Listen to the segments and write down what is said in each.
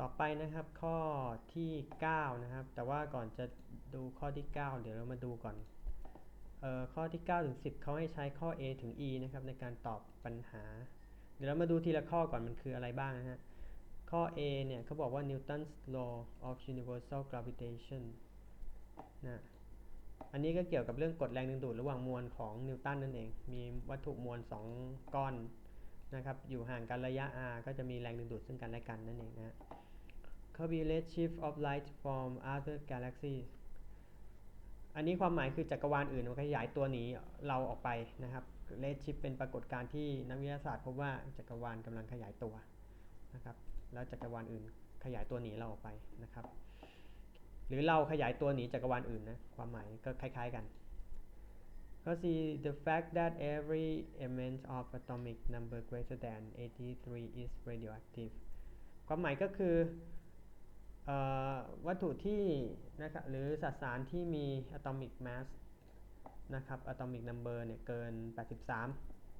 ต่อไปนะครับข้อที่ 9 นะครับ แต่ว่าก่อนจะดูข้อที่ 9 เดี๋ยวเรามาดูก่อนเอ่อข้อที่ 9 ถึง 10 เขาให้ใช้ข้อ A ถึง E นะครับในการตอบปัญหา เดี๋ยวเรามาดูทีละข้อก่อนมันคืออะไรบ้างนะฮะ ข้อ A เนี่ยเขาบอกว่า Newton's law of universal gravitation นะอันนี้ก็เกี่ยวกับเรื่องกฎแรงดึงดูดระหว่างมวลของนิวตันนั่นเอง มีวัตถุมวล 2 ก้อนนะครับ อยู่ห่างกันระยะ r ก็จะมีแรงดึงดูดซึ่งกันและกันนั่นเองนะ ข้อ B redshift of light from other galaxies อันนี้ความหมายคือจักรวาลอื่นมันขยายตัวหนีเราออกไปนะครับ redshift เป็นปรากฏการณ์ที่นักวิทยาศาสตร์พบว่าจักรวาลกำลังขยายตัวนะครับแล้วจักรวาลอื่นขยายตัวหนีเราออกไปนะครับ หรือเราขยายตัวหนีจักรวาลอื่นนะความหมายก็คล้าย ๆกันข้อ C the fact that every element of atomic number greater than 83 is radioactive ความหมายก็คือ วัตถุที่นะครับหรือสสารที่มี atomic mass นะครับ atomic number เนี่ยเกิน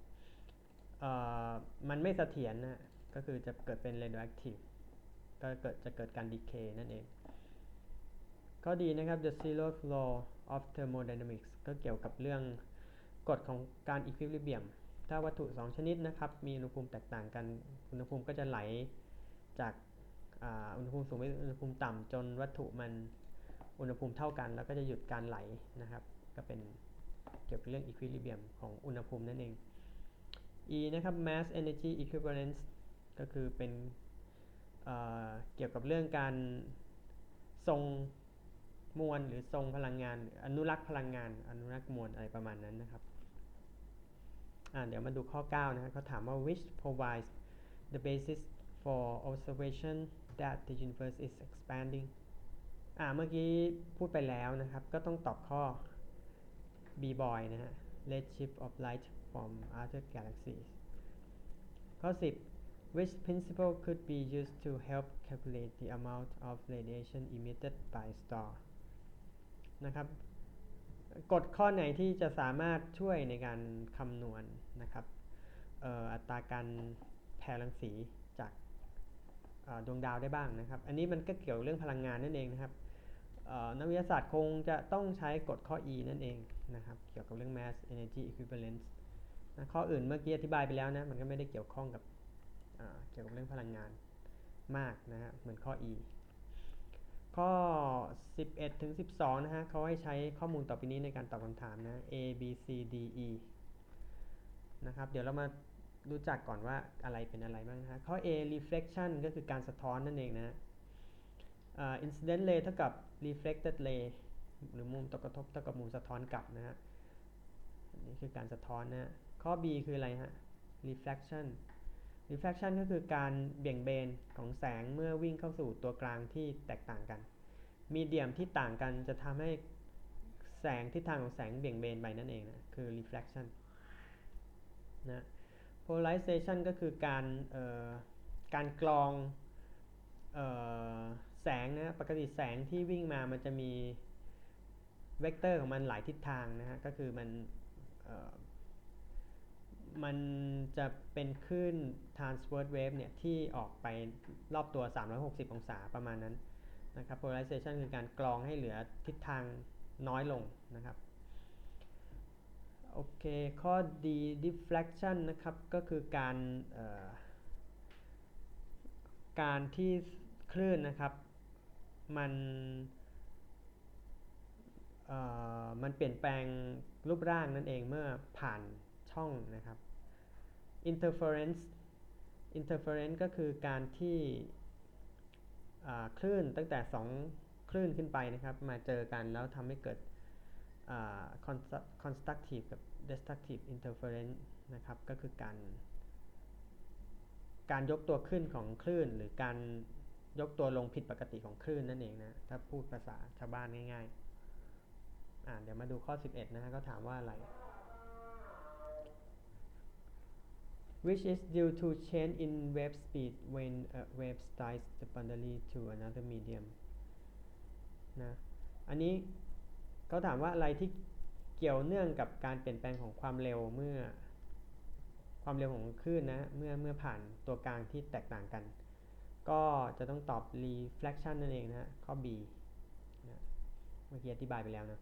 83 มันไม่เสถียรนะก็คือจะเกิดเป็น radioactive ก็เกิดจะเกิดการ decay นั่นเอง ข้อดีนะครับ the zero law of thermodynamics ก็เกี่ยวกับเรื่องกฎของการ equilibrium ถ้าวัตถุ 2 ชนิดนะครับ มีอุณหภูมิแตกต่างกัน อุณหภูมิก็จะไหลจาก อุณหภูมิสูงไปอุณหภูมิต่ำจนวัตถุมันอุณหภูมิเท่ากัน แล้วก็จะหยุดการไหลนะครับ ก็เป็นเกี่ยวกับเรื่อง equilibrium ของอุณหภูมินั่นเอง E นะครับ mass energy equivalence ก็คือเป็นเเกี่ยวกับเรื่องการทรงมวลหรือทรงพลังงาน อนุรักษ์พลังงาน อนุรักษ์มวลอะไรประมาณนั้นนะครับเดี๋ยวมาดูข้อ 9 นะครับเขาถามว่า which provides the basis for observation that the universe is expanding อ่าเมื่อกี้พูดไปแล้วนะครับ ก็ต้องตอบข้อ B boy นะฮะ redshift of light from other galaxies ข้อ 10 which principle could be used to help calculate the amount of radiation emitted by star นะครับกฎข้อไหนที่จะสามารถช่วยในการคำนวณนะครับอัตราการแผ่รังสีจาก ดวงดาวได้บ้างนะครับ อันนี้มันก็เกี่ยวเรื่องพลังงานนั่นเองนะครับนักวิทยาศาสตร์คงจะต้องใช้กฎข้อ E นั่นเองนะครับ เกี่ยวกับเรื่อง mass energy equivalence นะข้ออื่นเมื่อกี้อธิบายไปแล้วนะ มันก็ไม่ได้เกี่ยวข้องกับเกี่ยวกับเรื่องพลังงานมากนะฮะ เหมือนข้อ E ข้อ 11 ถึง 12 นะฮะเขาให้ใช้ข้อมูลต่อไปนี้ในการตอบคำถามนะ A B C D E นะครับ เดี๋ยวเรามา รู้จักก่อนว่าอะไรเป็นอะไรบ้างนะฮะข้อ A reflection ก็คือการสะท้อนนั่นเองนะ uh, incident ray เท่ากับ reflected ray หรือมุมตกกระทบเท่ากับมุมสะท้อนกลับนะฮะอันนี้คือการสะท้อนนะข้อ B คืออะไรฮะ reflection refraction ก็คือการเบี่ยงเบนของแสงเมื่อวิ่งเข้าสู่ตัวกลางที่แตกต่างกัน มีเดียมที่ต่างกันจะทำให้แสงทิศทางของแสงเบี่ยงเบนไปนั่นเองนะ คือ refraction นะ polarization ก็คือการการกรองออแสงนะปกติแสงที่วิ่งมามันจะมีเวกเตอร์ของมันหลายทิศทางนะฮะก็คือมันมันจะเป็นคลื่น transverse wave เนี่ย ที่ออกไปรอบตัว 360 องศาประมาณนั้นนะครับ polarization คือการกรองให้เหลือทิศทางน้อยลงนะครับ โอเค ข้อ D diffraction นะครับ ก็คือการการที่คลื่นนะครับ มันมันเปลี่ยนแปลงรูปร่างนั่นเองเมื่อผ่านช่องนะครับ interference interference ก็คือการที่คลื่นตั้งแต่ 2 คลื่นขึ้นไปนะครับ มาเจอกันแล้วทำให้เกิด constructive กับ destructive interference นะครับ ก็คือการ การยกตัวขึ้นของคลื่น หรือการยกตัวลงผิดปกติของคลื่นนั่นเองนะ ถ้าพูดภาษาชาวบ้านง่ายๆเดี๋ยวมาดูข้อ 11 นะฮะก็ถามว่าอะไร which is due to change in wave speed when a wave strikes the boundary to another medium นะ อันนี้ เขาถามว่าอะไรที่เกี่ยวเนื่องกับการเปลี่ยนแปลงของความเร็วเมื่อ ความเร็วของคลื่นนะเมื่อเมื่อผ่านตัวกลางที่แตกต่างกัน ก็จะต้องตอบ reflection นั่นเองนะข้อ B นะเมื่อกี้อธิบายไปแล้วนะ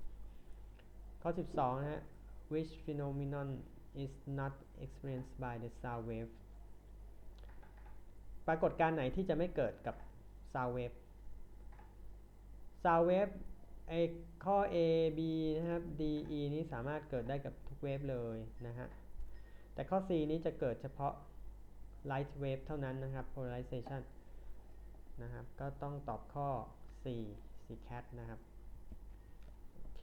ข้อ 12 นะฮะ which phenomenon is not experienced by the sound wave ปรากฏการณ์ไหนที่จะไม่เกิดกับ sound wave sound wave ไอข้อ A B นะครับ D E นี้สามารถเกิดได้กับทุกเวฟเลยนะฮะ แต่ข้อ C นี้จะเกิดเฉพาะ light wave เท่านั้นนะครับ polarization นะครับ ก็ต้องตอบข้อ4 C cat นะครับ โอเค